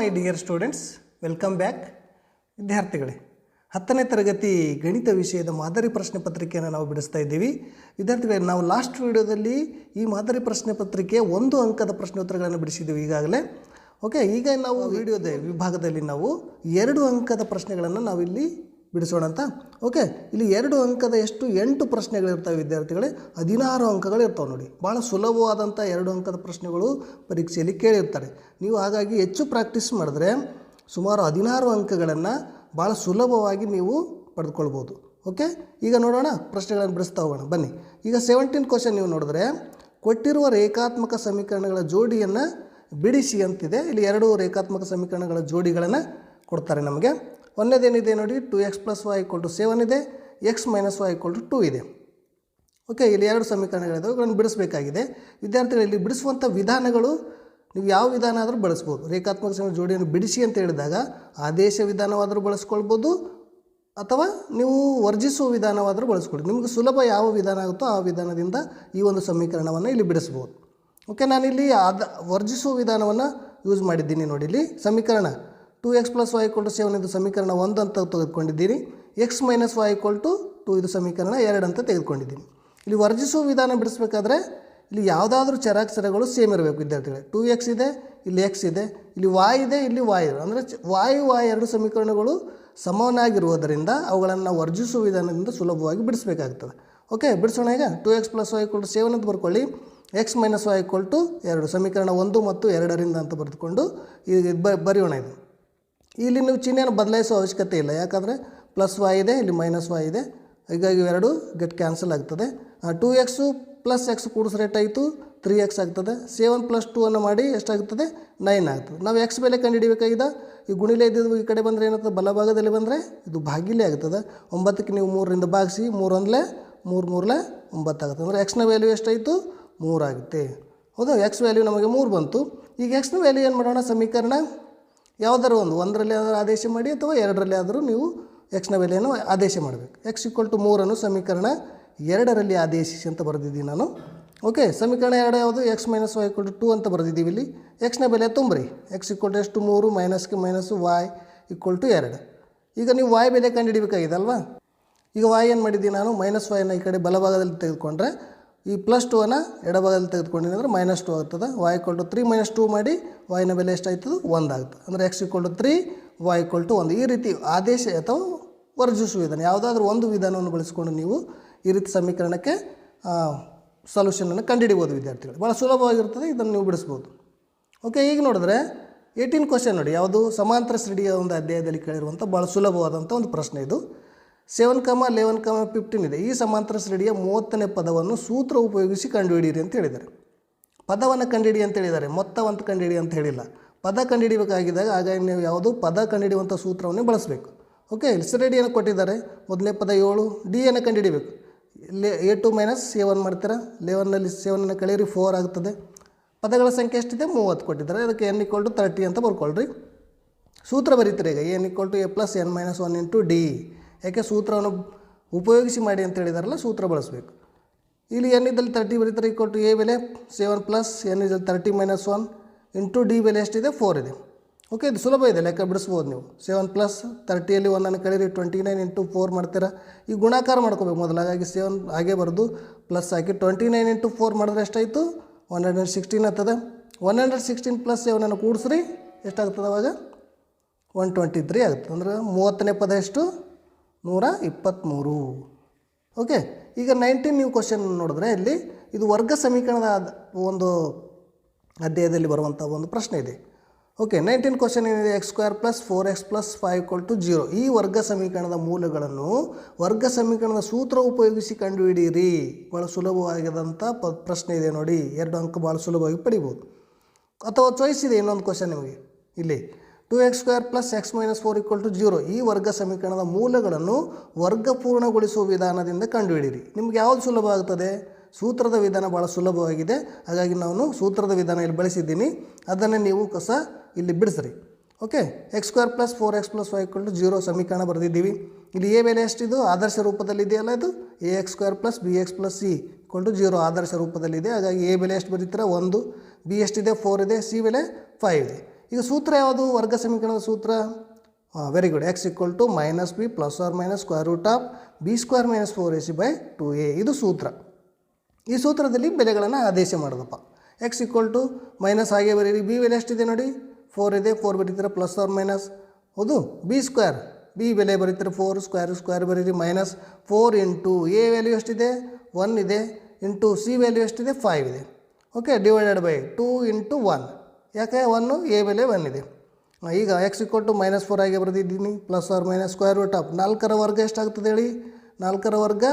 My dear students welcome back. ವಿದ್ಯಾರ್ಥಿಗಳೇ ಹತ್ತನೇ ತರಗತಿ ಗಣಿತ ವಿಷಯದ ಮಾದರಿ ಪ್ರಶ್ನೆ ಪತ್ರಿಕೆಯನ್ನು ನಾವು ಬಿಡಿಸ್ತಾ ಇದ್ದೀವಿ. ವಿದ್ಯಾರ್ಥಿಗಳೇ ನಾವು ಲಾಸ್ಟ್ ವಿಡಿಯೋದಲ್ಲಿ ಈ ಮಾದರಿ ಪ್ರಶ್ನೆ ಪತ್ರಿಕೆ ಒಂದು ಅಂಕದ ಪ್ರಶ್ನೋತ್ತರಗಳನ್ನು ಬಿಡಿಸಿದ್ದೀವಿ ಈಗಾಗಲೇ. ಓಕೆ ಈಗ ನಾವು ವಿಡಿಯೋದ ವಿಭಾಗದಲ್ಲಿ ನಾವು ಎರಡು ಅಂಕದ ಪ್ರಶ್ನೆಗಳನ್ನು ನಾವಿಲ್ಲಿ ಬಿಡಿಸೋಣ ಅಂತ? ಓಕೆ ಇಲ್ಲಿ ಎರಡು ಅಂಕದ ಎಷ್ಟು? ಎಂಟು ಪ್ರಶ್ನೆಗಳಿರ್ತವೆ ವಿದ್ಯಾರ್ಥಿಗಳೇ. ಹದಿನಾರು ಅಂಕಗಳು ಇರ್ತವೆ ನೋಡಿ. ಭಾಳ ಸುಲಭವಾದಂಥ ಎರಡು ಅಂಕದ ಪ್ರಶ್ನೆಗಳು ಪರೀಕ್ಷೆಯಲ್ಲಿ ಕೇಳಿರ್ತಾರೆ. ನೀವು ಹಾಗಾಗಿ ಹೆಚ್ಚು ಪ್ರಾಕ್ಟೀಸ್ ಮಾಡಿದ್ರೆ ಸುಮಾರು ಹದಿನಾರು ಅಂಕಗಳನ್ನು ಭಾಳ ಸುಲಭವಾಗಿ ನೀವು ಪಡೆದುಕೊಳ್ಬೋದು. ಓಕೆ ಈಗ ನೋಡೋಣ ಪ್ರಶ್ನೆಗಳನ್ನು ಬಿಡಿಸ್ತಾ ಹೋಗೋಣ. ಬನ್ನಿ. ಈಗ ಸೆವೆಂಟೀನ್ ಕ್ವಶನ್ ನೀವು ನೋಡಿದ್ರೆ, ಕೊಟ್ಟಿರುವ ರೇಖಾತ್ಮಕ ಸಮೀಕರಣಗಳ ಜೋಡಿಯನ್ನು ಬಿಡಿಸಿ ಅಂತಿದೆ. ಇಲ್ಲಿ ಎರಡು ರೇಖಾತ್ಮಕ ಸಮೀಕರಣಗಳ ಜೋಡಿಗಳನ್ನು ಕೊಡ್ತಾರೆ ನಮಗೆ. ಒಂದನೇದೇನಿದೆ ನೋಡಿ two x plus y equal to seven ಇದೆ x minus y equal to two ಇದೆ. ಓಕೆ ಇಲ್ಲಿ ಎರಡು ಸಮೀಕರಣಗಳಿದ್ದಾವೆ ಇವುಗಳನ್ನು ಬಿಡಿಸಬೇಕಾಗಿದೆ. ವಿದ್ಯಾರ್ಥಿಗಳು ಇಲ್ಲಿ ಬಿಡಿಸುವಂಥ ವಿಧಾನಗಳು, ನೀವು ಯಾವ ವಿಧಾನ ಆದರೂ ಬಳಸ್ಬೋದು. ರೇಖಾತ್ಮಕ ಸಮೀಕರಣ ಜೋಡಿಯನ್ನು ಬಿಡಿಸಿ ಅಂತ ಹೇಳಿದಾಗ ಆದೇಶ ವಿಧಾನವಾದರೂ ಬಳಸ್ಕೊಳ್ಬೋದು, ಅಥವಾ ನೀವು ವರ್ಜಿಸುವ ವಿಧಾನವಾದರೂ ಬಳಸ್ಕೊಳ್ಳಿ ನಿಮಗೆ ಸುಲಭ ಯಾವ ವಿಧಾನ ಆಗುತ್ತೋ ಆ ವಿಧಾನದಿಂದ ಈ ಒಂದು ಸಮೀಕರಣವನ್ನು ಇಲ್ಲಿ ಬಿಡಿಸ್ಬೋದು. ಓಕೆ ನಾನಿಲ್ಲಿ ಅದ, ವರ್ಜಿಸುವ ವಿಧಾನವನ್ನು ಯೂಸ್ ಮಾಡಿದ್ದೀನಿ ನೋಡಿ ಇಲ್ಲಿ, ಸಮೀಕರಣ two x plus y to seven ಇದು ಸಮೀಕರಣ ಒಂದು ಅಂತ ತೆಗೆದುಕೊಂಡಿದ್ದೀರಿ. X minus y to two ಇದು ಸಮೀಕರಣ ಎರಡು ಅಂತ ತೆಗೆದುಕೊಂಡಿದ್ದೀನಿ. ಇಲ್ಲಿ ವರ್ಜಿಸುವ ವಿಧಾನ ಬಿಡಿಸಬೇಕಾದ್ರೆ ಇಲ್ಲಿ ಯಾವುದಾದ್ರೂ ಚರಾಕ್ಷರಗಳು ಸೇಮ್ ಇರಬೇಕು ವಿದ್ಯಾರ್ಥಿಗಳೇ. ಟು ಎಕ್ಸ್ ಇದೆ, ಇಲ್ಲಿ ಎಕ್ಸ್ ಇದೆ, ಇಲ್ಲಿ ವಾಯ್ ಇದೆ, ಇಲ್ಲಿ ವಾಯ್ ಇದೆ. ಅಂದರೆ ವಾಯ್ ವಾಯು ಎರಡು ಸಮೀಕರಣಗಳು ಸಮನಾಗಿರುವುದರಿಂದ ಅವುಗಳನ್ನು ವರ್ಜಿಸುವ ವಿಧಾನದಿಂದ ಸುಲಭವಾಗಿ ಬಿಡಿಸಬೇಕಾಗ್ತದೆ. ಓಕೆ ಬಿಡಿಸೋಣ ಈಗ. Two x plus y to seven ಅಂತ ಬರ್ಕೊಳ್ಳಿ. ಎಕ್ಸ್ ಮೈನಸ್ ವೈ ಟು ಎರಡು. ಸಮೀಕರಣ ಒಂದು ಮತ್ತು ಎರಡರಿಂದ ಅಂತ ಬರೆದುಕೊಂಡು ಈಗ ಬರೆಯೋಣ ಇದು. ಇಲ್ಲಿ ನೀವು ಚಿಹ್ನೆಯನ್ನು ಬದಲಾಯಿಸೋ ಅವಶ್ಯಕತೆ ಇಲ್ಲ. ಯಾಕಂದರೆ ಪ್ಲಸ್ ವೈ ಇದೆ, ಇಲ್ಲಿ ಮೈನಸ್ ವೈ ಇದೆ. ಹೀಗಾಗಿ ಇವೆರಡು ಗೆಟ್ ಕ್ಯಾನ್ಸಲ್ ಆಗ್ತದೆ. ಟೂ ಎಕ್ಸು ಪ್ಲಸ್ ಎಕ್ಸ್ ಕೂಡಿಸ್ರೆ ಆಯಿತು ತ್ರೀ ಎಕ್ಸ್ ಆಗ್ತದೆ. ಸೆವೆನ್ ಪ್ಲಸ್ ಟೂ ಅನ್ನು ಮಾಡಿ ಎಷ್ಟಾಗ್ತದೆ? ನೈನ್ ಆಗ್ತದೆ. ನಾವು ಎಕ್ಸ್ ಬೆಲೆ ಕಂಡುಹಿಡಿಬೇಕಾಗಿದೆ. ಈ ಗುಣಿಲೆ ಇದ್ದಿದ್ದು ಈ ಕಡೆ ಬಂದರೆ ಏನಾಗ್ತದೆ ಬಲಭಾಗದಲ್ಲಿ ಬಂದರೆ ಇದು ಭಾಗಿಲೇ ಆಗ್ತದೆ. ಒಂಬತ್ತಕ್ಕೆ ನೀವು ಮೂರರಿಂದ ಭಾಗಿಸಿ ಮೂರು ಅಂದಲೇ ಮೂರು ಮೂರಲೆ ಒಂಬತ್ತಾಗುತ್ತೆ ಅಂದರೆ ಎಕ್ಸ್ನ ವ್ಯಾಲ್ಯೂ ಎಷ್ಟಾಯಿತು? ಮೂರಾಗುತ್ತೆ ಹೌದಾ? ಎಕ್ಸ್ ವ್ಯಾಲ್ಯೂ ನಮಗೆ ಮೂರು ಬಂತು. ಈಗ ಎಕ್ಸ್ನ ವ್ಯಾಲ್ಯೂ ಏನು ಮಾಡೋಣ? ಸಮೀಕರಣ ಯಾವುದಾದ್ರು ಒಂದು, ಒಂದರಲ್ಲಿ ಆದರೂ ಆದೇಶ ಮಾಡಿ ಅಥವಾ ಎರಡರಲ್ಲಿ ಆದರೂ ನೀವು ಎಕ್ಸ್ನ ಬೆಲೆಯನ್ನು ಆದೇಶ ಮಾಡಬೇಕು. ಎಕ್ಸ್ ಈಕ್ವಲ್ ಟು ಮೂರನ್ನು ಸಮೀಕರಣ ಎರಡರಲ್ಲಿ ಆದೇಶಿಸಿ ಅಂತ ಬರೆದಿದ್ದೀನಿ ನಾನು. ಓಕೆ ಸಮೀಕರಣ ಎರಡು ಯಾವುದು? X minus y equal to two ಅಂತ ಬರೆದಿದ್ದೀವಿ ಇಲ್ಲಿ. ಎಕ್ಸ್ನ ಬೆಲೆ ತುಂಬ್ರಿ. ಎಕ್ಸ್ ಈಕ್ವಲ್ ಟು ಎಷ್ಟು? ಮೂರು ಮೈನಸ್ಗೆ ಮೈನಸ್ಸು ವಾಯ್ ಈಕ್ವಲ್ ಟು ಎರಡು. ಈಗ ನೀವು ವಾಯ್ ಬೆಲೆ ಕಂಡುಹಿಡಿಬೇಕಾಗಿದೆ ಅಲ್ವಾ? ಈಗ ವಾಯ್ ಏನು ಮಾಡಿದ್ದೀನಿ ನಾನು? ಮೈನಸ್ ವಾಯನ್ನ ಈ ಕಡೆ ಬಲಭಾಗದಲ್ಲಿ ತೆಗೆದುಕೊಂಡ್ರೆ ಈ ಪ್ಲಸ್ ಟೂ ಅನ್ನು ಎಡಭಾಗದಲ್ಲಿ ತೆಗೆದುಕೊಂಡಿನಿ ಅಂದರೆ ಮೈನಸ್ ಟು ಆಗ್ತದೆ. Y equal to three minus two ಮಾಡಿ ವಾಯ್ನ ಬೆಲೆ ಎಷ್ಟಾಯ್ತದೆ? ಒಂದು ಆಗ್ತದೆ. ಅಂದರೆ x equal to three y equal to ಒಂದು. ಈ ರೀತಿ ಆದೇಶ ಅಥವಾ ವರ್ಜಿಸುವ ವಿಧಾನ, ಯಾವುದಾದ್ರೂ ಒಂದು ವಿಧಾನವನ್ನು ಬಳಸಿಕೊಂಡು ನೀವು ಈ ರೀತಿ ಸಮೀಕರಣಕ್ಕೆ ಸೊಲ್ಯೂಷನನ್ನು ಕಂಡುಹಿಡಿಬೋದು ವಿದ್ಯಾರ್ಥಿಗಳು. ಭಾಳ ಸುಲಭವಾಗಿರ್ತದೆ, ಇದನ್ನು ನೀವು ಬಿಡಿಸ್ಬೋದು. ಓಕೆ ಈಗ ನೋಡಿದ್ರೆ ಏಯ್ಟೀನ್ ಕ್ವಶನ್ ನೋಡಿ. ಯಾವುದು? ಸಮಾಂತರ ಶ್ರೇಣಿಯ ಒಂದು ಅಧ್ಯಾಯದಲ್ಲಿ ಕೇಳಿರುವಂಥ ಭಾಳ ಸುಲಭವಾದಂಥ ಒಂದು ಪ್ರಶ್ನೆ ಇದು. Seven comma eleven comma fifteen ಇದೆ. ಈ ಸಮಾಂತರ ಶ್ರೇಣಿಯ ಮೂವತ್ತನೇ ಪದವನ್ನು ಸೂತ್ರ ಉಪಯೋಗಿಸಿ ಕಂಡುಹಿಡಿಯಿರಿ ಅಂತ ಹೇಳಿದ್ದಾರೆ. ಪದವನ್ನು ಕಂಡುಹಿಡಿ ಅಂತ ಹೇಳಿದ್ದಾರೆ. ಮೊತ್ತವಂತ ಕಂಡುಹಿಡಿ ಅಂತ ಹೇಳಿಲ್ಲ. ಪದ ಕಂಡುಹಿಡಿಬೇಕಾಗಿದ್ದಾಗ ಹಾಗಾಗಿ ನೀವು ಯಾವುದು ಪದ ಕಂಡುಹಿಡಿಯುವಂಥ ಸೂತ್ರವನ್ನೇ ಬಳಸಬೇಕು. ಓಕೆ ಇಲ್ಲಿ ಶ್ರೇಣಿಯನ್ನು ಕೊಟ್ಟಿದ್ದಾರೆ? ಮೊದಲನೇ ಪದ ಏಳು ಡಿ ಅನ್ನು ಕಂಡುಹಿಡಿಬೇಕು. ಲೇ ಎ ಟು ಮೈನಸ್ ಸೆವೆನ್ ಮಾಡ್ತೀರಾ? ಲೆವೆನ್ನಲ್ಲಿ ಸೆವೆನನ್ನು ಕಳೆಯಿರಿ ಫೋರ್ ಆಗ್ತದೆ. ಪದಗಳ ಸಂಖ್ಯೆ ಎಷ್ಟಿದೆ? ಮೂವತ್ತು ಕೊಟ್ಟಿದ್ದಾರೆ. ಅದಕ್ಕೆ ಎನ್ ಇಕ್ವಲ್ ಟು ತರ್ಟಿ ಅಂತ ಬರ್ಕೊಳ್ರಿ. ಸೂತ್ರ ಬರೀತೀರಿ ಈಗ. N equal to a plus n minus one into d ಯಾಕೆ ಸೂತ್ರವನ್ನು ಉಪಯೋಗಿಸಿ ಮಾಡಿ ಅಂತ ಹೇಳಿದಾರಲ್ಲ, ಸೂತ್ರ ಬಳಸಬೇಕು. ಇಲ್ಲಿ ಎನ್ ಇದ್ದಲ್ಲಿ ತರ್ಟಿ ಬರೀತಾರೆ ಈಕ್ವಲ್ ಟು ಎ ಬೆಲೆ ಸೆವೆನ್ ಪ್ಲಸ್ ಎನ್ ಇದ್ದಲ್ಲಿ thirty minus one into d ಬೆಲೆ ಎಷ್ಟಿದೆ? ಫೋರ್ ಇದೆ. ಓಕೆ ಇದು ಸುಲಭ ಇದೆ, ಲೆಕ್ಕ ಬಿಡಿಸ್ಬೋದು ನೀವು. ಸೆವೆನ್ ಪ್ಲಸ್ ತರ್ಟಿಯಲ್ಲಿ ಒಂದನ್ನು ಕಳೀರಿ ಟ್ವೆಂಟಿ ನೈನ್ ಇಂಟು ಫೋರ್ ಮಾಡ್ತೀರಾ? ಈ ಗುಣಾಕಾರ ಮಾಡ್ಕೋಬೇಕು ಮೊದಲು, ಹಾಗಾಗಿ ಸೆವೆನ್ ಹಾಗೆ ಬರೆದು ಪ್ಲಸ್ ಹಾಕಿ ಟ್ವೆಂಟಿ ನೈನ್ ಇಂಟು ಫೋರ್ ಮಾಡಿದ್ರೆ ಎಷ್ಟಾಯಿತು? ಒನ್ ಹಂಡ್ರೆಡ್ ಸಿಕ್ಸ್ಟೀನ್ ಆಗ್ತದೆ. ಒನ್ ಹಂಡ್ರೆಡ್ ಸಿಕ್ಸ್ಟೀನ್ ಪ್ಲಸ್ ಸೆವೆನನ್ನು ಕೂಡಿಸ್ರಿ, ಎಷ್ಟಾಗ್ತದೆ ಅವಾಗ? ಒನ್ ಟ್ವೆಂಟಿ ತ್ರೀ ಆಗುತ್ತೆ ಅಂದ್ರೆ ಮೂವತ್ತನೇ ಪದ ಎಷ್ಟು? ನೂರ ಇಪ್ಪತ್ತ್ಮೂರು ಓಕೆ ಈಗ ನೈನ್ಟೀನ್ ನೀವು ಕ್ವಶನ್ ನೋಡಿದ್ರೆ ಇಲ್ಲಿ ಇದು ವರ್ಗ ಸಮೀಕರಣದ ಒಂದು ಅಧ್ಯಾಯದಲ್ಲಿ ಬರುವಂಥ ಒಂದು ಪ್ರಶ್ನೆ ಇದೆ. ಓಕೆ ನೈನ್ಟೀನ್ ಕ್ವಶನ್ ಏನಿದೆ? X square plus four x plus five equal to zero ಈ ವರ್ಗ ಸಮೀಕರಣದ ಮೂಲಗಳನ್ನು ವರ್ಗ ಸಮೀಕರಣದ ಸೂತ್ರ ಉಪಯೋಗಿಸಿ ಕಂಡುಹಿಡಿಯಿರಿ. ಭಾಳ ಸುಲಭವಾಗಿದಂಥ ಪ ಪ್ರಶ್ನೆ ಇದೆ ನೋಡಿ. ಎರಡು ಅಂಕ ಭಾಳ ಸುಲಭವಾಗಿ ಪಡಿಬೋದು. ಅಥವಾ ಚಾಯ್ಸ್ ಇದೆ ಇನ್ನೊಂದು ಕ್ವಶನ್ ನಿಮಗೆ. ಇಲ್ಲಿ. Two x square plus x minus four equal to zero ಈ ವರ್ಗ ಸಮೀಕರಣದ ಮೂಲಗಳನ್ನು ವರ್ಗ ಪೂರ್ಣಗೊಳಿಸುವ ವಿಧಾನದಿಂದ ಕಂಡುಹಿಡಿಯಿರಿ. ನಿಮ್ಗೆ ಯಾವುದು ಸುಲಭ ಆಗ್ತದೆ? ಸೂತ್ರದ ವಿಧಾನ ಭಾಳ ಸುಲಭವಾಗಿದೆ. ಹಾಗಾಗಿ ನಾನು ಸೂತ್ರದ ವಿಧಾನ ಇಲ್ಲಿ ಬಳಸಿದ್ದೀನಿ. ಅದನ್ನು ನೀವು ಕಸ ಇಲ್ಲಿ ಬಿಡಿಸ್ರಿ. Okay x square plus four x plus y to zero ಸಮೀಕರಣ ಬರೆದಿದ್ದೀವಿ. ಇಲ್ಲಿ ಎ ಬೆಲೆ ಎಷ್ಟಿದು? ಆದರ್ಶ ರೂಪದಲ್ಲಿ ಇದೆಯಲ್ಲ ಇದು a x square plus b x plus c to zero ಆದರ್ಶ ರೂಪದಲ್ಲಿದೆ. ಹಾಗಾಗಿ ಎ ಬೆಲೆ ಎಷ್ಟು ಬರೀತೀರ? ಒಂದು. ಬಿ ಎಷ್ಟಿದೆ? ಫೋರ್ ಇದೆ. ಸಿ ಬೆಲೆ ಫೈವ್ ಇದೆ. ಈಗ ಸೂತ್ರ ಯಾವುದು? ವರ್ಗ ಸಮೀಕರಣದ ಸೂತ್ರ? Very good X equal to minus B plus or minus square root of B square minus four A C by two A ಇದು ಸೂತ್ರ. ಈ ಸೂತ್ರದಲ್ಲಿ ಬೆಲೆಗಳನ್ನು ಆದೇಶ ಮಾಡೋದಪ್ಪ. ಎಕ್ಸ್ ಈಕ್ವಲ್ ಟು ಮೈನಸ್ ಹಾಗೆ ಬರೀರಿ. ಬಿ ಬೆಲೆ ಎಷ್ಟಿದೆ ನೋಡಿ? ಫೋರ್ ಇದೆ. ಫೋರ್ ಬರೀತೀರ ಪ್ಲಸ್ ಆರ್ ಮೈನಸ್ ಹೌದು? ಬಿ ಸ್ಕ್ವೇರ್ ಬಿ ಬೆಲೆ ಬರೀತೀರ ಫೋರ್ ಸ್ಕ್ವೇರ್ ಸ್ಕ್ವೇರ್ ಬರೀರಿ. Minus four into a value ಎಷ್ಟಿದೆ? ಒನ್ ಇದೆ. ಇಂಟು ಸಿ ವ್ಯಾಲ್ಯೂ ಎಷ್ಟಿದೆ? ಫೈವ್ ಇದೆ. Okay divided by two into one ಯಾಕೆ ಒನ್ನು ಎ ಬೆಲೆ ಒನ್ ಇದೆ ಈಗ ಎಕ್ಸ್ ಟು ಮೈನಸ್ ಫೋರ್ ಆಗಿ ಬರೆದಿದ್ದೀನಿ. Plus or minus square root of ನಾಲ್ಕರ ವರ್ಗ ಎಷ್ಟಾಗ್ತದೆ ಹೇಳಿ? ನಾಲ್ಕರ ವರ್ಗ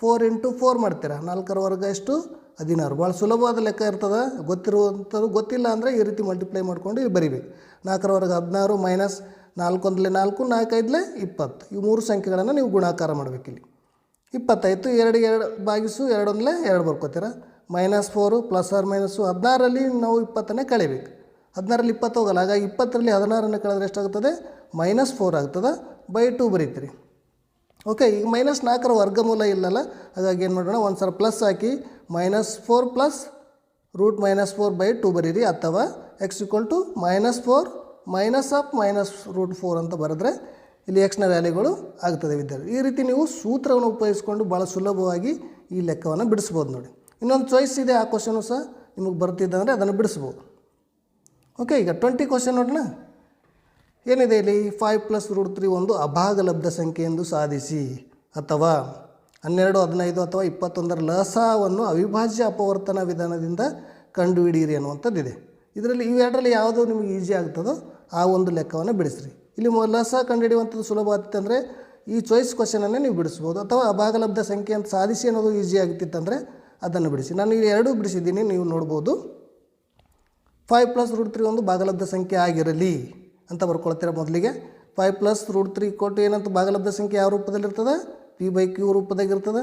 ಫೋರ್ ಇಂಟು ಫೋರ್ ಮಾಡ್ತೀರಾ? ನಾಲ್ಕರ ವರ್ಗ ಎಷ್ಟು? ಹದಿನಾರು. ಭಾಳ ಸುಲಭವಾದ ಲೆಕ್ಕ ಇರ್ತದೆ. ಗೊತ್ತಿರುವಂಥದ್ದು ಗೊತ್ತಿಲ್ಲ ಅಂದರೆ ಈ ರೀತಿ ಮಲ್ಟಿಪ್ಲೈ ಮಾಡ್ಕೊಂಡು ಬರಿಬೇಕು. ನಾಲ್ಕರ ವರ್ಗ ಹದಿನಾರು ಮೈನಸ್ ನಾಲ್ಕೊಂದಲೇ ನಾಲ್ಕು ನಾಲ್ಕೈದಲೇ ಇಪ್ಪತ್ತು. ಈ ಮೂರು ಸಂಖ್ಯೆಗಳನ್ನು ನೀವು ಗುಣಾಕಾರ ಮಾಡಬೇಕಿಲ್ಲಿ ಇಪ್ಪತ್ತಾಯಿತು ಎರಡು ಎರಡು ಬಾಗಿಸು ಎರಡೊಂದಲೆ ಎರಡು ಬರ್ಕೋತೀರ? Minus four plus or minus ಹದಿನಾರಲ್ಲಿ ನಾವು ಇಪ್ಪತ್ತನೇ ಕಳಿಬೇಕು. ಹದಿನಾರಲ್ಲಿ ಇಪ್ಪತ್ತು ಹೋಗಲ್ಲ. ಹಾಗಾಗಿ ಇಪ್ಪತ್ತರಲ್ಲಿ ಹದಿನಾರನ್ನು ಕಳೆದ್ರೆ ಎಷ್ಟಾಗ್ತದೆ? ಮೈನಸ್ ಫೋರ್ ಆಗ್ತದೆ. ಬೈ ಟು ಬರೀತೀರಿ. ಓಕೆ, ಈಗ ಮೈನಸ್ ನಾಲ್ಕರ ವರ್ಗಮೂಲ ಇಲ್ಲಲ್ಲ? ಹಾಗಾಗಿ ಏನು ಮಾಡೋಣ? ಒಂದು ಸಲ plus hockey minus four plus root minus four by two ಬರೀರಿ. ಅಥವಾ x equal to minus four minus of minus root four ಅಂತ ಬರೆದ್ರೆ ಇಲ್ಲಿ ಎಕ್ಸ್ನ ವ್ಯಾಲ್ಯೂಗಳು ಆಗ್ತದೆ ವಿದ್ಯಾರ್ಥಿ. ಈ ರೀತಿ ನೀವು ಸೂತ್ರವನ್ನು ಉಪಯೋಗಿಸ್ಕೊಂಡು ಭಾಳ ಸುಲಭವಾಗಿ ಈ ಲೆಕ್ಕವನ್ನು ಬಿಡಿಸ್ಬೋದು ನೋಡಿ. ಇನ್ನೊಂದು ಚಾಯ್ಸ್ ಇದೆ ಆ ಕ್ವಶನು ಸಹ. ನಿಮಗೆ ಬರ್ತಿದ್ದಂದರೆ ಅದನ್ನು ಬಿಡಿಸ್ಬೋದು. ಓಕೆ ಈಗ ಟ್ವೆಂಟಿ ಕ್ವಶನ್ ನೋಡೋಣ ಏನಿದೆ ಇಲ್ಲಿ? ಫೈವ್ ಪ್ಲಸ್ ರೂಟ್ ತ್ರೀ ಒಂದು ಅಭಾಗಲಬ್ಧ ಸಂಖ್ಯೆ ಎಂದು ಸಾಧಿಸಿ, ಅಥವಾ ಹನ್ನೆರಡು, ಹದಿನೈದು ಅಥವಾ ಇಪ್ಪತ್ತೊಂದರ ಲಸವನ್ನು ಅವಿಭಾಜ್ಯ ಅಪವರ್ತನ ವಿಧಾನದಿಂದ ಕಂಡುಹಿಡಿಯಿರಿ ಅನ್ನುವಂಥದ್ದಿದೆ ಇದರಲ್ಲಿ ಇವೆರಡರಲ್ಲಿ ಯಾವುದು ನಿಮಗೆ ಈಸಿ ಆಗ್ತದೋ ಆ ಒಂದು ಲೆಕ್ಕವನ್ನು ಬಿಡಿಸ್ರಿ. ಇಲ್ಲಿ ಲಸ ಕಂಡುಹಿಡಿಯುವಂಥದ್ದು ಸುಲಭ ಆಗ್ತಿತ್ತಂದರೆ ಈ ಚಾಯ್ಸ್ ಕ್ವಶನನ್ನೇ ನೀವು ಬಿಡಿಸ್ಬೋದು. ಅಥವಾ ಅಭಾಗಲಬ್ಧ ಸಂಖ್ಯೆ ಅಂತ ಸಾಧಿಸಿ ಅನ್ನೋದು ಈಸಿ ಆಗ್ತಿತ್ತಂದರೆ ಅದನ್ನು ಬಿಡಿಸಿ. ನಾನು ಇಲ್ಲಿ ಎರಡೂ ಬಿಡಿಸಿದ್ದೀನಿ, ನೀವು ನೋಡ್ಬೋದು. ಫೈವ್ ಪ್ಲಸ್ ರೂಟ್ ತ್ರೀ ಒಂದು ಭಾಗಲಬ್ಧ ಸಂಖ್ಯೆ ಆಗಿರಲಿ ಅಂತ ಬರ್ಕೊಳ್ತೀರ ಮೊದಲಿಗೆ. ಫೈವ್ ಪ್ಲಸ್ ರೂಟ್ ತ್ರೀ ಕೊಟ್ಟು ಏನಂತ ಭಾಗಲಬ್ಧ ಸಂಖ್ಯೆ ಯಾವ ರೂಪದಲ್ಲಿರ್ತದೆ? ಪಿ ಬೈ ಕ್ಯೂ ರೂಪದಾಗಿರ್ತದೆ.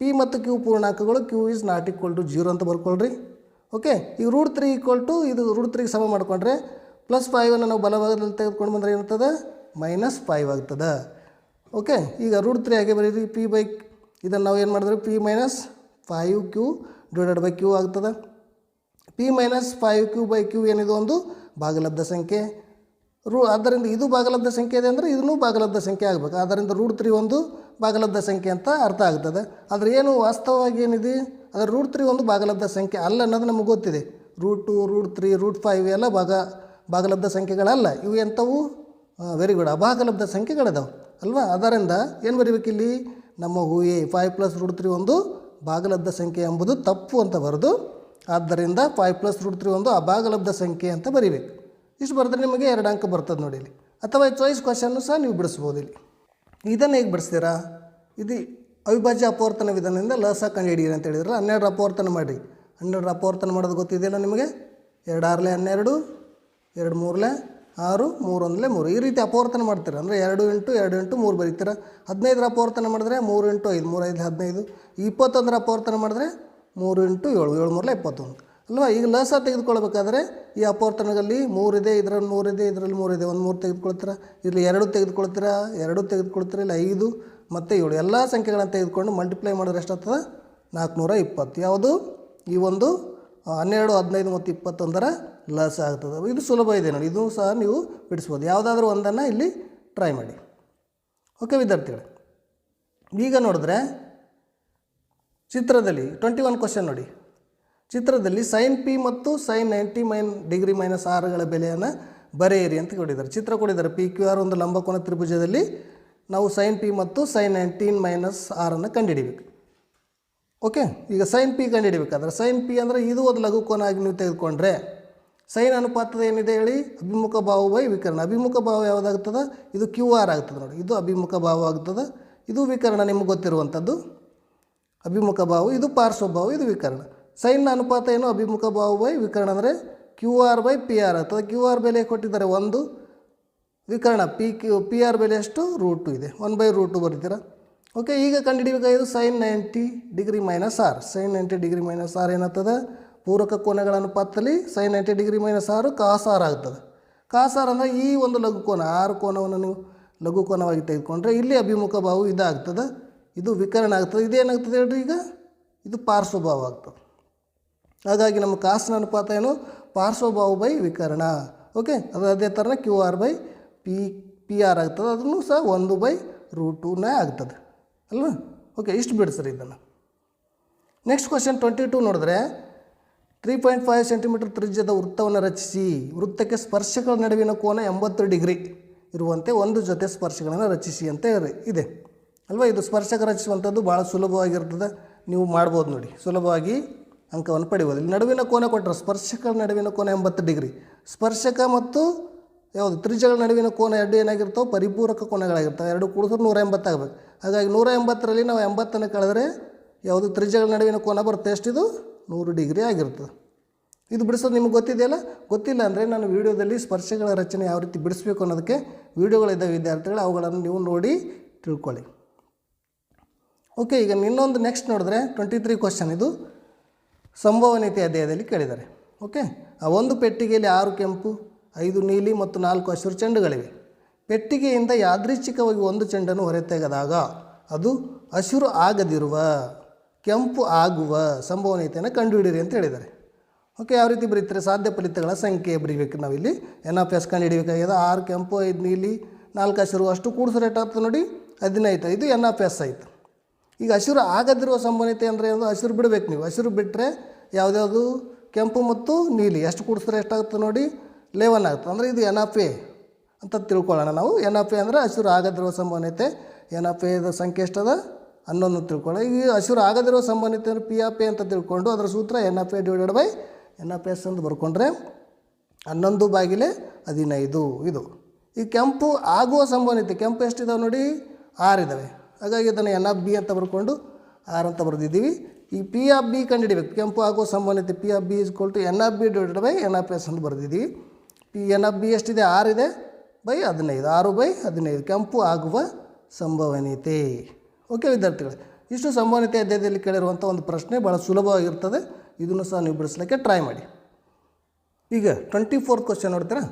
ಪಿ ಮತ್ತು Q ಪೂರ್ಣಾಂಕಗಳು Q is not equal to zero ಅಂತ ಬರ್ಕೊಳ್ರಿ. ಓಕೆ ಈಗ ರೂಟ್ ತ್ರೀ ಈಕ್ವಲ್ ಟು ಇದು ರೂಟ್ ತ್ರೀಗೆ ಸಮ ಮಾಡಿಕೊಂಡ್ರೆ ಪ್ಲಸ್ ಫೈವನ್ನು ನಾವು ಬಲಭಾಗದಲ್ಲಿ ತೆಗೆದುಕೊಂಡು ಬಂದರೆ ಏನಿರ್ತದೆ ಮೈನಸ್ ಫೈವ್ ಆಗ್ತದೆ. ಓಕೆ ಈಗ ರೂಟ್ ತ್ರೀ ಹಾಗೆ ಬರೀರಿ. ಪಿ ಬೈ ಇದನ್ನು ನಾವು ಏನು ಮಾಡಿದ್ರೆ p minus five q divided by q ಆಗ್ತದೆ. P minus five q by q ಏನಿದು ಒಂದು? ಭಾಗಲಬ್ಧ ಸಂಖ್ಯೆ. ರೂ, ಆದ್ದರಿಂದ ಇದು ಭಾಗಲಬ್ಧ ಸಂಖ್ಯೆ ಇದೆ ಅಂದರೆ ಇದನ್ನು ಭಾಗಲಬ್ಧ ಸಂಖ್ಯೆ ಆಗಬೇಕು. ಆದ್ದರಿಂದ ರೂಟ್ ತ್ರೀ ಒಂದು ಭಾಗಲಬ್ಧ ಸಂಖ್ಯೆ ಅಂತ ಅರ್ಥ ಆಗ್ತದೆ. ಆದರೆ ಏನು ವಾಸ್ತವವಾಗಿ ಏನಿದೆ? ಅದರ ರೂಟ್ ತ್ರೀ ಒಂದು ಭಾಗಲಬ್ಧ ಸಂಖ್ಯೆ ಅಲ್ಲ ಅನ್ನೋದು ನಮಗೆ ಗೊತ್ತಿದೆ. Root two root three root five ಎಲ್ಲ ಭಾಗ ಭಾಗಲಬ್ಧ ಸಂಖ್ಯೆಗಳಲ್ಲ. ಇವು ಎಂಥವು ವೆರಿ ಗುಡ್ ಅಭಾಗಲಬ್ಧ ಸಂಖ್ಯೆಗಳಿದಾವೆ. ಅಲ್ವಾ? ಅದರಿಂದ ಏನು ಬರೀಬೇಕಿಲ್ಲಿ ನಮ್ಮ ಹೂಯೆ ಫೈವ್ ಪ್ಲಸ್ ರೂಟ್ ತ್ರೀ ಒಂದು ಭಾಗಲಬ್ಧ ಸಂಖ್ಯೆ ಎಂಬುದು ತಪ್ಪು ಅಂತ ಬರೆದು ಆದ್ದರಿಂದ ಫೈವ್ ಪ್ಲಸ್ ರೂಟ್ ತ್ರೀ ಒಂದು ಅಭಾಗಲಬ್ಧ ಸಂಖ್ಯೆ ಅಂತ ಬರೀಬೇಕು. ಇಷ್ಟು ಬರೆದ್ರೆ ನಿಮಗೆ ಎರಡು ಅಂಕ ಬರ್ತದೆ ನೋಡಿ ಇಲ್ಲಿ. ಅಥವಾ ಚಾಯ್ಸ್ ಕ್ವಶನ್ನು ಸಹ ನೀವು ಬಿಡಿಸ್ಬೋದು ಇಲ್ಲಿ. ಇದನ್ನು ಹೇಗೆ ಬಿಡಿಸ್ತೀರಾ? ಇದು ಅವಿಭಾಜ್ಯ ಅಪವರ್ತನ ವಿಧಾನದಿಂದ ಲಸ ಕಂಡುಹಿಡಿಯಿರಿ ಅಂತ ಹೇಳಿದ್ರೆ ಹನ್ನೆರಡು ಅಪವರ್ತನ ಮಾಡಿರಿ. ಹನ್ನೆರಡು ಅಪವರ್ತನ ಮಾಡೋದು ಗೊತ್ತಿದೆಯಲ್ಲ ನಿಮಗೆ? ಎರಡು ಆರಲೆ ಹನ್ನೆರಡು, ಎರಡು ಮೂರಲೆ ಆರು, ಮೂರೊಂದಲೆ ಮೂರು. ಈ ರೀತಿ ಅಪವರ್ತನ ಮಾಡ್ತೀರ? ಅಂದರೆ ಎರಡು ಎಂಟು ಎರಡು ಎಂಟು ಮೂರು ಬರೀತೀರ? ಹದಿನೈದರ ಅಪವರ್ತನ ಮಾಡಿದ್ರೆ ಮೂರು ಎಂಟು ಐದು ಮೂರು ಐದು ಹದಿನೈದು ಇಪ್ಪತ್ತೊಂದರ ಅಪವರ್ತನ ಮಾಡಿದ್ರೆ ಮೂರು ಇಂಟು ಏಳು ಏಳು ಮೂರಲೆ ಇಪ್ಪತ್ತೊಂದು ಅಲ್ವಾ? ಈಗ ಲಸ ತೆಗೆದುಕೊಳ್ಬೇಕಾದ್ರೆ ಈ ಅಪವರ್ತನದಲ್ಲಿ ಮೂರಿದೆ, ಇದರಲ್ಲಿ ಮೂರಿದೆ ಇದರಲ್ಲಿ ಮೂರಿದೆ. ಒಂದು ಮೂರು ತೆಗೆದುಕೊಳ್ತೀರಾ? ಇಲ್ಲಿ ಎರಡು ತೆಗೆದುಕೊಳ್ತೀರಾ? ಎರಡು ತೆಗೆದುಕೊಳ್ತೀರ? ಇಲ್ಲ, ಐದು, ಮತ್ತು ಏಳು. ಎಲ್ಲ ಸಂಖ್ಯೆಗಳನ್ನು ತೆಗೆದುಕೊಂಡು ಮಲ್ಟಿಪ್ಲೈ ಮಾಡಿದ್ರೆ ಎಷ್ಟಾಗ್ತದೆ? ನಾಲ್ಕುನೂರ ಇಪ್ಪತ್ತು. ಯಾವುದು? ಈ ಒಂದು ಹನ್ನೆರಡು, ಹದಿನೈದು ಮತ್ತು ಇಪ್ಪತ್ತೊಂದರ ಲಸ ಆಗ್ತದೆ. ಇದು ಸುಲಭ ಇದೆ ನೋಡಿ. ಇದು ಸಹ ನೀವು ಬಿಡಿಸ್ಬೋದು. ಯಾವುದಾದ್ರೂ ಒಂದನ್ನು ಇಲ್ಲಿ ಟ್ರೈ ಮಾಡಿ. ಓಕೆ ವಿದ್ಯಾರ್ಥಿಗಳೇ. ಈಗ ನೋಡಿದ್ರೆ ಚಿತ್ರದಲ್ಲಿ ಟ್ವೆಂಟಿ ಒನ್ ಕ್ವಶನ್ ನೋಡಿ. ಚಿತ್ರದಲ್ಲಿ ಸೈನ್ ಪಿ ಮತ್ತು sine ninety mine degree minus ಆರ್ಗಳ ಬೆಲೆಯನ್ನು ಬರೆಯಿರಿ ಅಂತ ಕೊಟ್ಟಿದ್ದಾರೆ. ಚಿತ್ರ ಕೊಟ್ಟಿದ್ದಾರೆ. ಪಿ ಕ್ಯೂ ಆರ್ ಒಂದು ಲಂಬಕೋನ ತ್ರಿಭುಜದಲ್ಲಿ ನಾವು ಸೈನ್ ಪಿ ಮತ್ತು ಸೈನ್ ನೈಂಟೀನ್ ಮೈನಸ್ ಆರನ್ನು ಕಂಡುಹಿಡಿಬೇಕು ಓಕೆ ಈಗ ಸೈನ್ ಪಿ ಕಂಡುಹಿಡಿಬೇಕಾದ್ರೆ ಸೈನ್ ಪಿ ಅಂದರೆ ಇದು ಒಂದು ಲಘುಕೋನ ಆಗಿ ನೀವು ತೆಗೆದುಕೊಂಡ್ರೆ ಸೈನ್ ಅನುಪಾತದ ಏನಿದೆ ಹೇಳಿ? ಅಭಿಮುಖ ಭಾವ ಬೈ ವಿಕರಣ. ಅಭಿಮುಖ ಭಾವ ಯಾವುದಾಗ್ತದೆ? ಇದು ಕ್ಯೂ ಆರ್ ಆಗ್ತದೆ ನೋಡಿ. ಇದು ಅಭಿಮುಖ ಭಾವ ಆಗ್ತದೆ. ಇದು ವಿಕರಣ ನಿಮಗೆ ಗೊತ್ತಿರುವಂಥದ್ದು ಅಭಿಮುಖ ಭಾವ, ಇದು ಪಾರ್ಶ್ವಭಾವ ಇದು ವಿಕರಣ. ಸೈನ್ ಅನುಪಾತ ಏನು? ಅಭಿಮುಖ ಭಾವ ಬೈ ವಿಕರಣ ಅಂದರೆ Q R by P R ಅಥವಾ ಕ್ಯೂ ಆರ್ ಬೆಲೆ ಕೊಟ್ಟಿದ್ದಾರೆ ಒಂದು, ವಿಕರಣ. ಪಿ ಕ್ಯೂ ಪಿ ಆರ್ ಬೆಲೆ ಎಷ್ಟು ರೂಟು ಇದೆ. ಒನ್ ಬೈ ರೂಟು ಬರೀತೀರಾ? ಓಕೆ ಈಗ ಕಂಡುಹಿಡಿಬೇಕಾಗಿದ್ದು sine ninety degree minus r. Sine ninety degree minus r ಏನಾಗ್ತದೆ? ಪೂರಕ ಕೋನಗಳ ಅನುಪಾತದಲ್ಲಿ ಸೈನ್ ನೈಂಟಿ ಡಿಗ್ರಿ ಮೈನಸ್ ಆರು ಕಾಸ್ ಆರ್ ಆಗ್ತದೆ. ಕಾಸ್ ಆರ್ ಅಂದರೆ ಈ ಒಂದು ಲಘು ಕೋನ, ಆರು ಕೋನವನ್ನು ನೀವು ಲಘು ಕೋನವಾಗಿ ತೆಗೆದುಕೊಂಡ್ರೆ ಇಲ್ಲಿ ಅಭಿಮುಖ ಭಾವು ಇದಾಗ್ತದೆ. ಇದು ವಿಕರಣ ಆಗ್ತದೆ. ಇದೇನಾಗ್ತದೆ ಹೇಳ್ರಿ ಈಗ? ಇದು ಪಾರ್ಶ್ವಭಾವ ಆಗ್ತದೆ. ಹಾಗಾಗಿ ನಮ್ಮ ಕಾಸಿನ ಅನುಪಾತ ಏನು? ಪಾರ್ಶ್ವಭಾವ ಬೈ ವಿಕರಣ. ಓಕೆ ಅದು ಅದೇ ಥರನೇ q r by p p r ಆಗ್ತದೆ. ಅದನ್ನು ಸಹ ಒಂದು ಬೈ ರೂಟ್ ಟೂನೇ ಆಗ್ತದೆ. ಅಲ್ವಾ? ಓಕೆ ಇಷ್ಟು ಬಿಡಿಸ್ರಿ ಇದನ್ನು. ನೆಕ್ಸ್ಟ್ ಕ್ವಶನ್ ಟ್ವೆಂಟಿ ಟೂ ನೋಡಿದ್ರೆ ತ್ರೀ ಪಾಯಿಂಟ್ ಫೈವ್ ಸೆಂಟಿಮೀಟರ್ ತ್ರಿಜ್ಯದ ವೃತ್ತವನ್ನು ರಚಿಸಿ, ವೃತ್ತಕ್ಕೆ ಸ್ಪರ್ಶಗಳ ನಡುವಿನ ಕೋನ ಎಂಬತ್ತು ಡಿಗ್ರಿ ಇರುವಂತೆ ಒಂದು ಜೊತೆ ಸ್ಪರ್ಶಗಳನ್ನು ರಚಿಸಿ ಅಂತ ಇದೆ. ಅಲ್ವಾ? ಇದು ಸ್ಪರ್ಶಕ ರಚಿಸುವಂಥದ್ದು ಭಾಳ ಸುಲಭವಾಗಿರ್ತದೆ. ನೀವು ಮಾಡ್ಬೋದು ನೋಡಿ. ಸುಲಭವಾಗಿ ಅಂಕವನ್ನು ಪಡಿಬೋದು. ಇಲ್ಲಿ ನಡುವಿನ ಕೋನ ಕೊಟ್ಟರೆ ಸ್ಪರ್ಶಕಗಳ ನಡುವಿನ ಕೋನ ಎಂಬತ್ತು ಡಿಗ್ರಿ. ಸ್ಪರ್ಶಕ ಮತ್ತು ಯಾವುದು? ತ್ರಿಜಗಳ ನಡುವಿನ ಕೋನ ಎರಡು ಏನಾಗಿರ್ತಾವೆ? ಪರಿಪೂರಕ ಕೋನಗಳಾಗಿರ್ತವೆ. ಎರಡು ಕೂಡಿದ್ರೆ ನೂರ ಎಂಬತ್ತಾಗಬೇಕು ಹಾಗಾಗಿ ನೂರ ಎಂಬತ್ತರಲ್ಲಿ ನಾವು ಎಂಬತ್ತನ್ನು ಕಳೆದ್ರೆ ಯಾವುದು? ತ್ರಿಜಗಳ ನಡುವಿನ ಕೋನ ಬರುತ್ತೆ ಎಷ್ಟಿದು? ನೂರು ಡಿಗ್ರಿ ಆಗಿರ್ತದೆ. ಇದು ಬಿಡಿಸೋದು ನಿಮ್ಗೆ ಗೊತ್ತಿದೆಯಲ್ಲ? ಗೊತ್ತಿಲ್ಲ ಅಂದರೆ ನಾನು ವೀಡಿಯೋದಲ್ಲಿ ಸ್ಪರ್ಶಗಳ ರಚನೆ ಯಾವ ರೀತಿ ಬಿಡಿಸ್ಬೇಕು ಅನ್ನೋದಕ್ಕೆ ವೀಡಿಯೋಗಳಿದ್ದಾವೆ ವಿದ್ಯಾರ್ಥಿಗಳು. ಅವುಗಳನ್ನು ನೀವು ನೋಡಿ ತಿಳ್ಕೊಳ್ಳಿ. ಓಕೆ ಈಗ ಇನ್ನೊಂದು ನೆಕ್ಸ್ಟ್ ನೋಡಿದ್ರೆ ಟ್ವೆಂಟಿ ತ್ರೀ ಕ್ವಶನ್ ಇದು. ಸಂಭವನೀಯತೆ ಅಧ್ಯಾಯದಲ್ಲಿ ಕೇಳಿದ್ದಾರೆ. ಓಕೆ ಆ ಒಂದು ಪೆಟ್ಟಿಗೆಯಲ್ಲಿ ಆರು ಕೆಂಪು, ಐದು ನೀಲಿ ಮತ್ತು ನಾಲ್ಕು ಹಸಿರು ಚೆಂಡುಗಳಿವೆ. ಪೆಟ್ಟಿಗೆಯಿಂದ ಯಾದೃಚ್ಛಿಕವಾಗಿ ಒಂದು ಚೆಂಡನ್ನು ಹೊರತೆಗೆದಾಗ ಅದು ಹಸಿರು ಆಗದಿರುವ, ಕೆಂಪು ಆಗುವ ಸಂಭವನೀಯತೆಯನ್ನು ಕಂಡುಹಿಡಿಯಿರಿ ಅಂತ ಹೇಳಿದ್ದಾರೆ. ಓಕೆ ಯಾವ ರೀತಿ ಬರೀತಾರೆ? ಸಾಧ್ಯ ಫಲಿತಗಳ ಸಂಖ್ಯೆ ಬರೀಬೇಕು ನಾವಿಲ್ಲಿ. ಎನ್ ಆಫ್ ಎಸ್ ಕಂಡು ಹಿಡಿಬೇಕಾಗ್ಯದ ಆರು ಕೆಂಪು, ಐದು ನೀಲಿ, ನಾಲ್ಕು ಹಸಿರು, ಅಷ್ಟು ಕೂಡಿಸ್ರೇಟ್ ಆಗ್ತದೆ ನೋಡಿ. ಹದಿನೈದು, ಇದು ಎನ್ ಆಫ್ ಎಸ್ ಆಯಿತು. ಈಗ ಹಸಿರು ಆಗದಿರುವ ಸಂಭವನೀಯತೆ ಅಂದರೆ ಏನು? ಹಸಿರು ಬಿಡಬೇಕು ನೀವು. ಹಸಿರು ಬಿಟ್ಟರೆ ಯಾವುದ್ಯಾವುದು? ಕೆಂಪು ಮತ್ತು ನೀಲಿ. ಎಷ್ಟು ಕೂಡಿಸಿದ್ರೆ ಎಷ್ಟಾಗುತ್ತೆ ನೋಡಿ? ಲೆವೆನ್ ಆಗುತ್ತೆ. ಅಂದರೆ ಇದು ಎನ್ ಆಫ್ ಎ ಅಂತ ತಿಳ್ಕೊಳ್ಳೋಣ ನಾವು. ಎನ್ ಆಫ್ ಎ ಅಂದರೆ ಹಸಿರು ಆಗದಿರುವ ಸಂಭವನೀಯತೆ. ಎನ್ ಆಫ್ ಎದ ಸಂಖ್ಯೆ ಎಷ್ಟದ? ಹನ್ನೊಂದು ತಿಳ್ಕೊಳ್ಳೋ ಈಗ ಹಸಿರು ಆಗದಿರುವ ಸಂಭವನೀಯತೆ ಅಂದರೆ ಪಿ ಆಫ್ ಎ ಅಂತ ತಿಳ್ಕೊಂಡು ಅದರ ಸೂತ್ರ n of a divided by n of s ಅಂತ ಬರ್ಕೊಂಡ್ರೆ ಹನ್ನೊಂದು ಬಾಗಿಲೆ ಹದಿನೈದು ಇದು. ಈ ಕೆಂಪು ಆಗುವ ಸಂಭವನೀಯತೆ. ಕೆಂಪು ಎಷ್ಟಿದಾವೆ ನೋಡಿ? ಆರು ಇದ್ದಾವೆ ಹಾಗಾಗಿ ಇದನ್ನು ಎನ್ ಆಫ್ ಬಿ ಅಂತ ಬರ್ಕೊಂಡು ಆರ್ ಅಂತ ಬರೆದಿದ್ದೀವಿ. ಈ ಪಿ ಆಫ್ ಬಿ ಕಂಡುಹಿಡಿಬೇಕು. ಕೆಂಪು ಆಗುವ ಸಂಬಂಧಿತ P of B is to N of B divided by N of S ಅಂತ ಬರೆದಿದ್ದೀವಿ. ಪಿ ಎನ್ ಆಫ್ ಬಿ ಎಷ್ಟಿದೆ? ಇದೆ ಬೈ ಹದಿನೈದು. ಆರು ಬೈ ಹದಿನೈದು. ಕೆಂಪು ಆಗುವ ಸಂಭವನೀಯತೆ. ಓಕೆ ವಿದ್ಯಾರ್ಥಿಗಳೇ, ಇಷ್ಟು ಸಂಭವನೀಯತೆ ಅಧ್ಯಾಯದಲ್ಲಿ ಕೇಳಿರುವಂಥ ಒಂದು ಪ್ರಶ್ನೆ ಭಾಳ ಸುಲಭವಾಗಿರ್ತದೆ. ಇದನ್ನು ಸಹ ನೀವು ಬಿಡಿಸ್ಲಿಕ್ಕೆ ಟ್ರೈ ಮಾಡಿ. ಈಗ ಟ್ವೆಂಟಿ ಫೋರ್ತ್ ಕ್ವಶನ್ ನೋಡ್ತೀರಾ?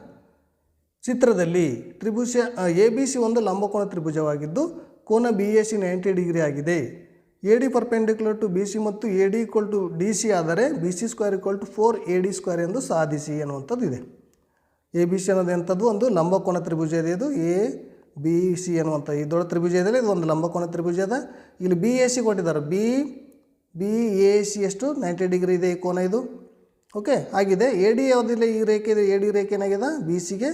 ಚಿತ್ರದಲ್ಲಿ ತ್ರಿಭುಜ ಎ ಬಿ ಸಿ ಒಂದು ಲಂಬಕೋನ ತ್ರಿಭುಜವಾಗಿದ್ದು ಕೋನ b a c ninety degree ಆಗಿದೆ. A d perpendicular to b c ಮತ್ತು a d equal to d c ಆದರೆ b c square equal to four a d square ಎಂದು ಸಾಧಿಸಿ ಅನ್ನುವಂಥದ್ದು ಇದೆ. ಎ ಬಿ ಸಿ ಅನ್ನೋದು ಎಂಥದ್ದು? ಒಂದು ಲಂಬಕೋನ ತ್ರಿಭುಜ ಇದೆ ಇದು. ಎ ಬಿ ಸಿ ಅನ್ನುವಂಥ ಈ ದೊಡ್ಡ ತ್ರಿಭುಜ ಇದೆ ಇದು ಒಂದು ಲಂಬಕೋನ ತ್ರಿಭುಜ ಇದೆ ಇಲ್ಲಿ ಬಿ ಎ ಸಿ ಕೊಟ್ಟಿದ್ದಾರೆ. ಬಿ ಬಿ ಎ ಸಿ ಎಷ್ಟು? ನೈಂಟಿ ಡಿಗ್ರಿ ಇದೆ ಈ ಕೋನ ಇದು. ಓಕೆ ಆಗಿದೆ. ಎ ಡಿ ಯಾವುದಿಲ್ಲ? ಈ ರೇಖೆ ಇದೆ. ಎ ಡಿ ರೇಖೆ ಏನಾಗಿದೆ? ಬಿ ಸಿಗೆ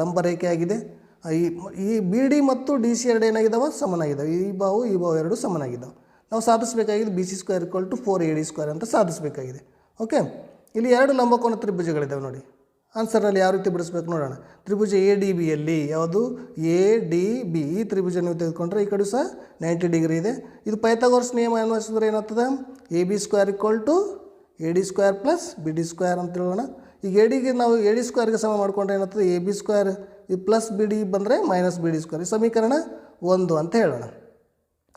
ಲಂಬ ರೇಖೆ ಆಗಿದೆ ಈ ಈ ಬಿ ಡಿ ಮತ್ತು ಡಿ ಸಿ ಎರಡು ಏನಾಗಿದ್ದಾವೆ ಸಮನಾಗಿದ್ದಾವೆ ಈ ಬಾವು ಈ ಬಾವು ಎರಡು ಸಮನಾಗಿದ್ದಾವೆ ನಾವು ಸಾಧಿಸಬೇಕಾಗಿದೆ b c square equal to four a d square ಅಂತ ಸಾಧಿಸಬೇಕಾಗಿದೆ. ಓಕೆ ಇಲ್ಲಿ ಎರಡು ಲಂಬಕೋನ ತ್ರಿಭುಜಗಳಿದ್ದಾವೆ ನೋಡಿ. ಆನ್ಸರ್ನಲ್ಲಿ ಯಾವ ರೀತಿ ಬಿಡಿಸ್ಬೇಕು ನೋಡೋಣ. ತ್ರಿಭುಜ ಎ ಡಿ ಬಿಯಲ್ಲಿ ಯಾವುದು? ಎ ಡಿ ಬಿ ಈ ತ್ರಿಭುಜ ನೀವು ತೆಗೆದುಕೊಂಡ್ರೆ ಈ ಕಡೆ ಸಹ ನೈಂಟಿ ಡಿಗ್ರಿ ಇದೆ. ಇದು ಪೈಥಾಗೋರ್ಸ್ ನಿಯಮ ಅನ್ವಯಿಸಿದ್ರೆ ಏನಾಗ್ತದೆ? A b square equal to a d square plus b d square ಅಂತ ಹೇಳೋಣ. ಈಗ ಎ ಡಿಗೆ ನಾವು ಎ ಡಿ ಸ್ಕ್ವೇರ್ಗೆ ಸಮ ಮಾಡಿಕೊಂಡ್ರೆ ಏನಾಗ್ತದೆ? ಎ ಬಿ ಸ್ಕ್ವೇರ್ ಈ ಪ್ಲಸ್ ಬಿ ಡಿ ಬಂದರೆ ಮೈನಸ್ ಬಿ ಡಿ ಸ್ಕ್ವೇರ್ ಈ ಸಮೀಕರಣ ಒಂದು ಅಂತ ಹೇಳೋಣ.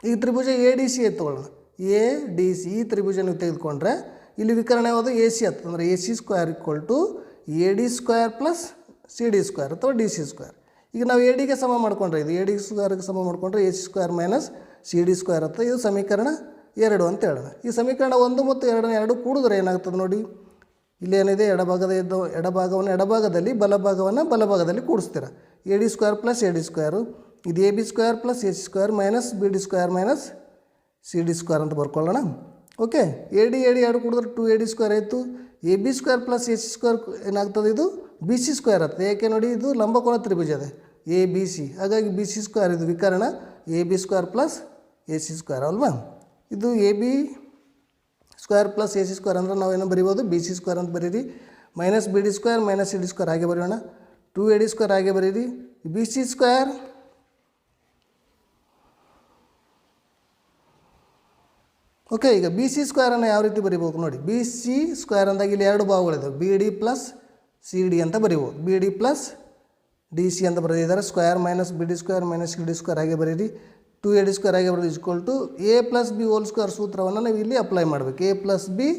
ಈ ತ್ರಿಭುಜ ಎ ಡಿ ಸಿ ಎತ್ಕೊಳ್ಳೋಣ ಎ ಡಿ ಸಿ ಈ ತ್ರಿಭುಜ ನೀವು ತೆಗೆದುಕೊಂಡ್ರೆ ಇಲ್ಲಿ ವಿಕರಣ ಯಾವುದು? ಎ ಸಿ ಹತ್ತು ಅಂದರೆ a c square equal to a d square plus c d square ಅಥವಾ ಡಿ ಸಿ ಸ್ಕ್ವೇರ್ ಈಗ ನಾವು ಎ ಡಿಗೆ ಸಮ ಮಾಡ್ಕೊಂಡ್ರೆ ಇದು ಎ ಡಿ ಸ್ಕ್ವೇರ್ಗೆ ಸಮ ಮಾಡ್ಕೊಂಡ್ರೆ a c square minus c d square ಅಂತ ಇದು ಸಮೀಕರಣ ಎರಡು ಅಂತ ಹೇಳೋಣ. ಈ ಸಮೀಕರಣ ಒಂದು ಮತ್ತು ಎರಡನೇ ಎರಡು ಕೂಡಿದ್ರೆ ಏನಾಗ್ತದೆ ನೋಡಿ? ಇಲ್ಲೇನಿದೆ, ಎಡಭಾಗದ ಇದ್ದು ಎಡಭಾಗವನ್ನು ಎಡಭಾಗದಲ್ಲಿ, ಬಲಭಾಗವನ್ನು ಬಲಭಾಗದಲ್ಲಿ ಕೂಡಿಸ್ತೀರ. A d square plus a d square, ಇದು a b square plus a c square minus b d square minus c d square ಅಂತ ಬರ್ಕೊಳ್ಳೋಣ. Okay, a d a d ಎರಡು ಕೂಡಿದ್ರೆ ಟು ಎ ಡಿ ಸ್ಕ್ವೇರ್ ಆಯಿತು. A b square plus a c square ಏನಾಗ್ತದೆ ಇದು? B C square ಆಗ್ತದೆ ಏಕೆ ನೋಡಿ, ಇದು ಲಂಬಕೋನ ತ್ರಿಭುಜ ಇದೆ. A, b, c. ಹಾಗಾಗಿ ಬಿ ಸಿ ಸ್ಕ್ವೇರ್ ಇದು Vikarna, a b square plus a c square ಅಲ್ವಾ? ಇದು a b square plus a c square ಅಂದರೆ ನಾವೇನು ಬರಿಬೋದು? ಬಿ ಸಿ ಸ್ಕ್ವೇರ್ ಅಂತ ಬರೀರಿ. Minus b d square, minus c d square ಹಾಗೆ ಬರೆಯೋಣ. ಟು ಎ ಡಿ ಸ್ಕ್ವೇರ್ ಹಾಗೆ ಬರೀರಿ. ಬಿ ಸಿ ಸ್ಕ್ವೇರ್ ಓಕೆ, ಈಗ ಬಿ ಸಿ ಸ್ಕ್ವೇರನ್ನು ಯಾವ ರೀತಿ ಬರಿಬೇಕು ನೋಡಿ. ಬಿ ಸಿ ಸ್ಕ್ವೇರ್ ಅಂದಾಗ ಇಲ್ಲಿ ಎರಡು ಭಾಗಗಳಿದ್ದಾವೆ b d plus c d ಅಂತ ಬರಿಬೋದು. B d plus d c ಅಂತ ಬರೆದಿದ್ದಾರೆ. Square minus b d square minus c d square ಹಾಗೆ ಬರೀರಿ. ಟು ಎ ಡಿ ಸ್ಕ್ವೇರ್ ಹಾಗೆ ಬರೋದು equal to a plus b whole square ಸೂತ್ರವನ್ನು ನಾವು ಇಲ್ಲಿ ಅಪ್ಲೈ ಮಾಡಬೇಕು. A plus b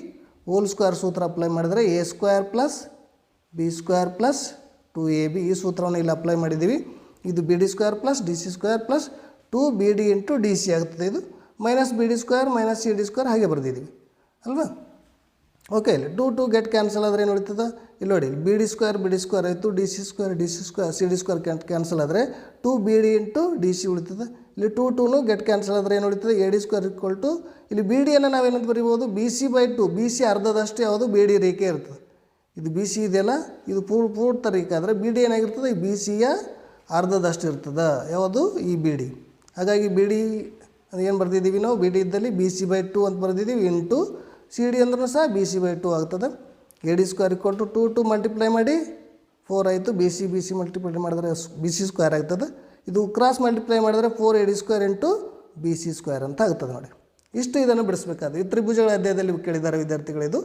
whole square ಸೂತ್ರ ಅಪ್ಲೈ ಮಾಡಿದರೆ a square plus b square plus two a b ಈ ಸೂತ್ರವನ್ನು ಇಲ್ಲಿ ಅಪ್ಲೈ ಮಾಡಿದ್ದೀವಿ ಇದು b d square plus d c square plus two b d into d c ಆಗ್ತದೆ ಇದು. Minus b d square minus c d square ಹಾಗೆ ಬರೆದಿದ್ದೀವಿ ಅಲ್ವಾ? ಓಕೆ ಇಲ್ಲಿ ಟು ಟು ಗೆಟ್ ಕ್ಯಾನ್ಸಲ್ ಆದರೆ ಏನು ಉಳಿತದ ಇಲ್ಲಿ ನೋಡಿ B D square B D square ಆಯಿತು. D C square D C square C D square can cancel ಆದರೆ two B D into D C ಉಳಿತದೆ. ಇಲ್ಲಿ ಟು ಟೂನು ಗೆಟ್ ಕ್ಯಾನ್ಸಲ್ ಆದರೆ ಏನು ಉಳಿತದೆ A D square equal to ಇಲ್ಲಿ B ಡಿಯನ್ನು ನಾವೇನಂತ ಬರಿಬೋದು B C by two B C ಅರ್ಧದಷ್ಟು ಯಾವುದು? ಬಿ ಡಿ ರೇಖೆ ಇರ್ತದೆ. ಇದು ಬಿ ಸಿ ಇದೆಯಲ್ಲ? ಇದು ಪೂರ್ ಪೂರ್ತ ರೇಖೆ ಆದರೆ ಬಿ ಡಿ ಏನಾಗಿರ್ತದೆ? ಈ ಬಿ ಸಿಯ ಅರ್ಧದಷ್ಟು ಇರ್ತದೆ. ಯಾವುದು? ಈ ಬಿ ಡಿ ಹಾಗಾಗಿ ಬಿ ಡಿ ಏನು ಬರೆದಿದ್ದೀವಿ ನಾವು? ಬಿ ಡಿ ಇದ್ದಲ್ಲಿ ಬಿ ಸಿ ಬೈ ಟು ಅಂತ ಬರೆದಿದ್ದೀವಿ. ಇಂಟು ಸಿ ಡಿ ಅಂದ್ರೂ ಸಹ ಬಿ ಸಿ ಬೈ ಟು ಆಗ್ತದೆ. A D square equal to two two multiply ಮಾಡಿ ಫೋರ್ ಆಯಿತು. B C B C multiply ಮಾಡಿದ್ರೆ ಬಿ ಸಿ ಸ್ಕ್ವೇರ್ ಆಗ್ತದೆ. ಇದು ಕ್ರಾಸ್ ಮಲ್ಟಿಪ್ಲೈ ಮಾಡಿದ್ರೆ four A D square into B C square ಅಂತ ಆಗ್ತದೆ ನೋಡಿ. ಇಷ್ಟು ಇದನ್ನು ಬಿಡಿಸ್ಬೇಕಾದ್ರೆ ಈ ತ್ರಿಭುಜಗಳ ಅಧ್ಯಾಯದಲ್ಲಿ ಕೇಳಿದ್ದಾರೆ ವಿದ್ಯಾರ್ಥಿಗಳಿದು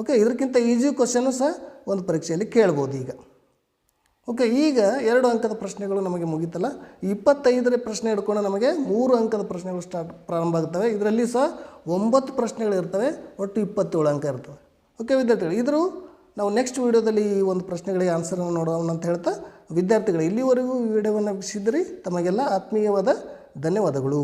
ಓಕೆ ಇದಕ್ಕಿಂತ ಈಜಿ ಕ್ವಶನ್ನು ಸಹ ಒಂದು ಪರೀಕ್ಷೆಯಲ್ಲಿ ಕೇಳ್ಬೋದು ಈಗ. ಓಕೆ ಈಗ ಎರಡು ಅಂಕದ ಪ್ರಶ್ನೆಗಳು ನಮಗೆ ಮುಗೀತಲ್ಲ. ಇಪ್ಪತ್ತೈದರ ಪ್ರಶ್ನೆ ಹಿಡ್ಕೊಂಡು ನಮಗೆ ಮೂರು ಅಂಕದ ಪ್ರಶ್ನೆಗಳು ಸ್ಟಾರ್ಟ್ ಪ್ರಾರಂಭ ಆಗ್ತವೆ. ಇದರಲ್ಲಿ ಸಹ ಒಂಬತ್ತು ಪ್ರಶ್ನೆಗಳು ಇರ್ತವೆ, ಒಟ್ಟು ಇಪ್ಪತ್ತೇಳು ಅಂಕ ಇರ್ತವೆ. ಓಕೆ ವಿದ್ಯಾರ್ಥಿಗಳು, ಇದ್ರೂ ನಾವು ನೆಕ್ಸ್ಟ್ ವೀಡಿಯೋದಲ್ಲಿ ಈ ಒಂದು ಪ್ರಶ್ನೆಗಳಿಗೆ ಆನ್ಸರನ್ನು ನೋಡೋಣ ಅಂತ ಹೇಳ್ತಾ ವಿದ್ಯಾರ್ಥಿಗಳು ಇಲ್ಲಿವರೆಗೂ ವಿಡಿಯೋವನ್ನು ವೀಕ್ಷಿಸಿದ್ರಿ ತಮಗೆಲ್ಲ ಆತ್ಮೀಯವಾದ ಧನ್ಯವಾದಗಳು.